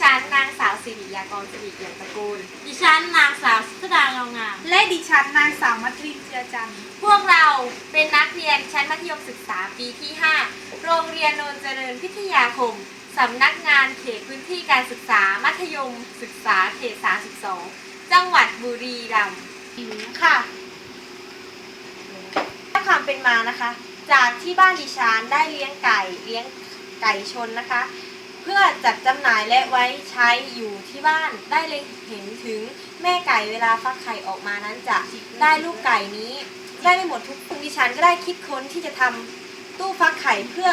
ฉันนางสาวสิริยากรสิริเกียรติตระกูล ดิฉันนางสาวสุดาเงางาม และดิฉันนางสาวมัทรินเจือจันทร์พวกเราเป็นนักเรียนชั้นมัธยมศึกษาปีที่ 5 โรงเรียนโนนเจริญพิทยาคม สำนักงานเขตพื้นที่การศึกษามัธยมศึกษาเขต 32 จังหวัดบุรีรัมย์ ค่ะถ้าความเป็นมานะคะ จากที่บ้านดิฉันได้เลี้ยงไก่เลี้ยงไก่ชนนะคะ เพื่อจัดจำหน่ายและไว้ใช้อยู่ที่บ้านได้เลยเห็นถึงแม่ไก่เวลาฟักไข่ออกมานั้นจะได้ลูกไก่นี้ ได้ไม่หมดทุกคนดิฉันก็ได้คิดค้นที่จะทำตู้ฟักไข่เพื่อ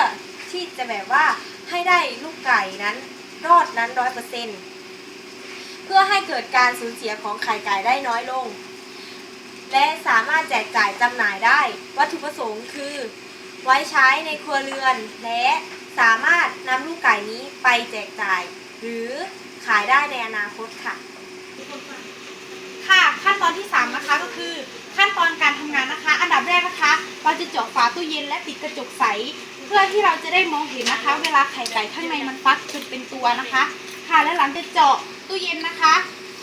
ที่จะแบบว่าให้ได้ลูกไก่นั้นรอดนั้นร้อยเปอร์เซ็นต์เพื่อให้เกิดการสูญเสียของไข่ไก่ได้น้อยลง และสามารถแจกจ่ายจำหน่ายได้ วัตถุประสงค์คือ ไว้ใช้ในครัวเรือน และสามารถนำลูกไก่นี้ไปแจกจ่าย หรือขายได้ในอนาคตค่ะ ค่ะขั้นตอนที่ 3 นะคะก็คือ ขั้นตอนการทำงานนะคะ อันดับแรกนะคะ เราจะเจาะฝาตู้เย็นและติดกระจกใส เพื่อที่เราจะได้มองเห็นนะคะ เวลาไข่ไก่ข้างในมันฟักจนเป็นตัวนะคะ ค่ะและหลังจากเจาะตู้เย็นนะคะ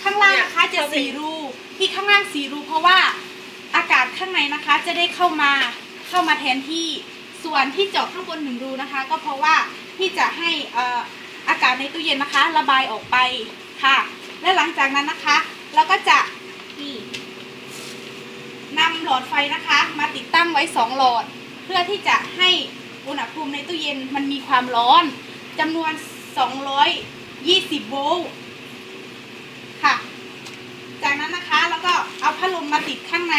ข้างล่างนะคะจะสีรูที่ข้างล่างสีรูเพราะว่าอากาศข้างในนะคะจะได้เข้ามาเข้ามาแทนที่ ส่วนที่เจาะข้างบนหนึ่งรูนะคะ ก็เพราะว่าที่จะให้ออากาศในตู้เย็นนะคะ ระบายออกไปค่ะ และหลังจากนั้นนะคะเราก็จะนี่นำหลอดไฟนะคะ มาติดตั้งไว้สองหลอด เพื่อที่จะให้อุณหภูมิในตู้เย็นมันมีความร้อนจำนวน 220 โวลต์ค่ะ จากนั้นนะคะแล้วก็เอาพัดลมมาติดข้างใน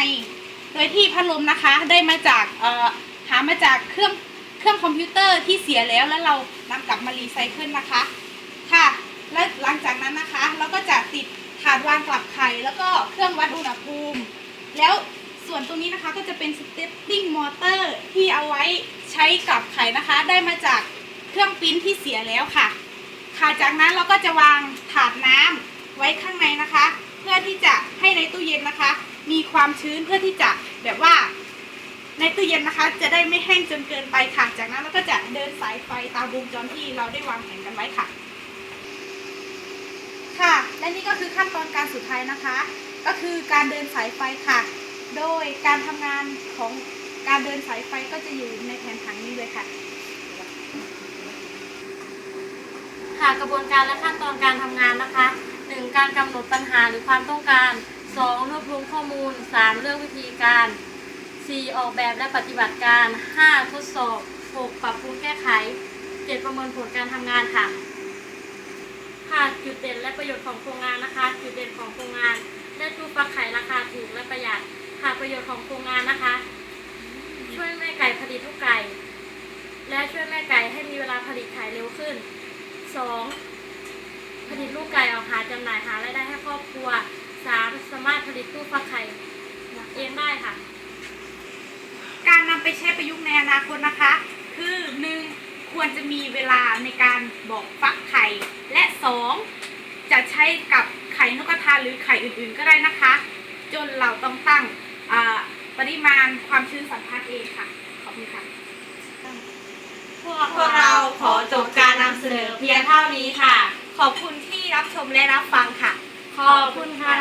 โดยที่พัดลมนะคะได้มาจากเอ่อ หามาจากเครื่องเครื่องคอมพิวเตอร์ที่เสียแล้วแล้วเรานำกลับมารีไซเคิลนะคะค่ะ และหลังจากนั้นนะคะ เราก็จะติดถาดวางกลับไข่แล้วก็เครื่องวัดอุณหภูมิ แล้วส่วนตรงนี้นะคะก็จะเป็นสเตปปิ้งมอเตอร์ที่เอาไว้ใช้กลับไข่นะคะ ได้มาจากเครื่องปิ้นที่เสียแล้วค่ะ ค่ะจากนั้นเราก็จะวางถาดน้ำไว้ข้างในนะคะ เพื่อที่จะให้ในตู้เย็นนะคะ มีความชื้นเพื่อที่จะแบบว่า ในตู้เย็นนะคะ จะได้ไม่แห้งจนเกินไปค่ะ จากนั้นเราก็จะเดินสายไฟตามวงจรที่เราได้วางแผนกันไว้ค่ะ ค่ะ และนี่ก็คือขั้นตอนการสุดท้ายนะคะ ก็คือการเดินสายไฟค่ะ โดยการทำงานของการเดินสายไฟก็จะอยู่ในแผนผังนี้เลยค่ะค่ะกระบวนการและขั้นตอนการทำงานนะคะ 1. การกำหนดปัญหาหรือความต้องการ 2. รวบรวมข้อมูล 3. เลือกวิธีการ 4. ออกแบบและปฏิบัติการ 5. ทดสอบ 6. ปรับปรุงแก้ไข 7. ประเมินผลการทำงานค่ะค่ะจุดเด่นและประโยชน์ของโครงงานนะคะ จุดเด่นของโครงงานได้ตู้ฟักไข่ราคาถูกและประหยัดค่ะประโยชน์ของโครงงานนะคะ ช่วยแม่ไก่ผลิตลูกไก่ และช่วยแม่ไก่ให้มีเวลาผลิตไข่เร็วขึ้น 2. ผลิตลูกไก่ออกหาจำหน่ายหารายได้ให้ครอบครัว 3. สามารถผลิตตู้ฟักไข่เองได้ค่ะ การนำ ไปใช้ประยุกต์ในอนาคตนะคะ คือ 1. ควรจะมีเวลาในการบอกฟักไข่ และ 2. จะใช้กับไข่นกกระทาหรือไข่อื่นๆก็ได้นะคะ จนเราต้องตั้งอ่าปริมาณความชื้นสัมพัทธ์เองค่ะ ขอบคุณค่ะ พวกเราขอจบการนำเสนอเพียงเท่านี้ค่ะ ขอบคุณที่รับชมและรับฟังค่ะ ขอบคุณค่ะ